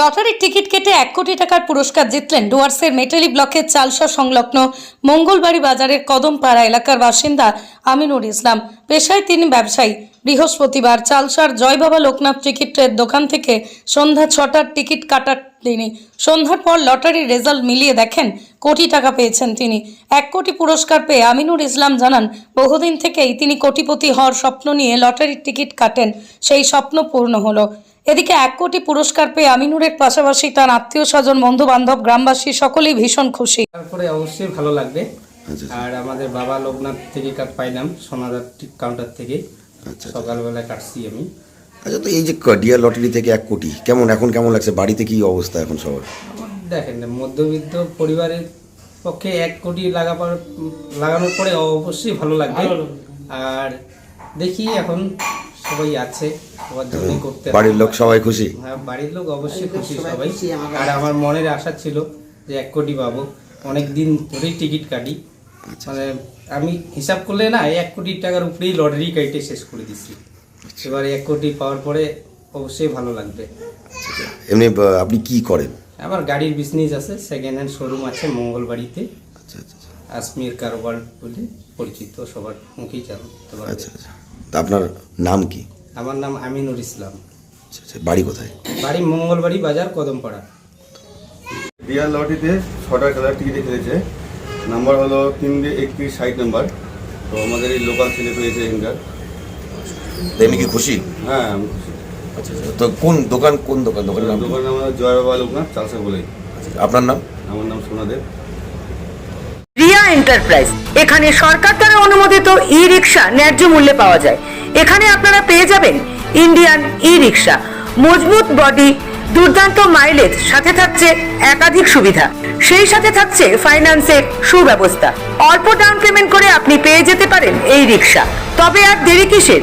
লটারির টিকিট কেটে এক কোটি টাকার পুরস্কার জিতলেন ডুয়ার্সের মেটালি ব্লকের চালসা সংলগ্ন মঙ্গলবাড়ি বাজারের কদমপাড়া এলাকার বাসিন্দা আমিনুর ইসলাম। পেশায় তিনি ব্যবসায়ী। বৃহস্পতিবার চালসার জয়বাবা লোকনাথ টিকিটের দোকান থেকে সন্ধ্যা ছটার টিকিট কাটার তিনি সন্ধ্যার পর লটারির রেজাল্ট মিলিয়ে দেখেন কোটি টাকা পেয়েছেন তিনি। এক কোটি পুরস্কার পেয়ে আমিনুর ইসলাম জানান বহুদিন থেকেই তিনি কোটিপতি হওয়ার স্বপ্ন নিয়ে লটারির টিকিট কাটেন সেই স্বপ্ন পূর্ণ হলো। এদিকে এক কোটি পুরস্কার পেয়ে আমিনুরের পাশাপাশি তার আত্মীয় স্বজন বন্ধু বান্ধব গ্রামবাসী সকলেই ভীষণ খুশি। তারপরে অবশ্যই ভালো লাগবে। আচ্ছা আর আমাদের বাবা লোকনাথ থেকে কাট পাইলাম সোনাদার কাউন্টার থেকে। আচ্ছা সকালবেলা কাটছি আমি। আচ্ছা তো এই যে ডিয়ার লটারি থেকে এক কোটি কেমন এখন কেমন লাগছে? বাড়িতে কি অবস্থা এখন সবার? দেখেন না, মধ্যবিত্ত পরিবারের পক্ষে এক কোটি লাগাবার লাগানোর পরে অবশ্যই ভালো লাগবে। আর দেখি এখন সবাই আছে সবার জন্যই করতে বাড়ির লোক সবাই খুশি? হ্যাঁ বাড়ির লোক অবশ্যই খুশি সবাই আর আমার মনের আশা ছিল যে এক কোটি পাবো। অনেক দিন ধরেই টিকিট কাটি। মানে আমি হিসাব করলে না এক কোটি টাকার উপরেই লটারি কাইটে শেষ করে দিচ্ছি এবার এক কোটি পাওয়ার পরে অবশ্যই ভালো লাগবে। এমনি আপনি কি করেন? আমার গাড়ির বিজনেস আছে সেকেন্ড হ্যান্ড শোরুম আছে মঙ্গলবাড়িতে। আচ্ছা আচ্ছা আচ্ছা। আসমির কারোবার বলে পরিচিত সবার মুখেই জানতে পারবে আচ্ছা আচ্ছা। তা আপনার নাম কি? আমার নাম আমিনুর ইসলাম। আচ্ছা আচ্ছা। বাড়ি কোথায়? বাড়ি মঙ্গলবাড়ি বাজার কদমপাড়া। ডিয়ার লটারিতে ছটা খেলার টিকিটে খেলেছে। নাম্বার হলো তিনটে একত্রিশ ষাট নাম্বার তো আমাদের এই লোকাল ছেলে পেয়েছে এখানকার। তা এমনি কি খুশি? হ্যাঁ আমি খুশি। আচ্ছা আচ্ছা। তো কোন দোকান কোন দোকান দোকানের নাম কি? দোকান জয় বাবা লোকনাথ চালসা বলেই আচ্ছা, আপনার নাম? আমার নাম সোনাদেব রিয়া এন্টারপ্রাইজ। এখানে সরকার দ্বারা অনুমোদিত ই রিক্সা ন্যায্য মূল্যে পাওয়া যায়। এখানে আপনারা পেয়ে যাবেন ইন্ডিয়ান ই রিক্সা মজবুত বডি দুর্দান্ত মাইলেজ সাথে থাকছে একাধিক সুবিধা। সেই সাথে থাকছে ফাইন্যান্সের সুব্যবস্থা। অল্প ডাউন পেমেন্ট করে আপনি পেয়ে যেতে পারেন এই রিক্সা। তবে আর দেরি কিসের?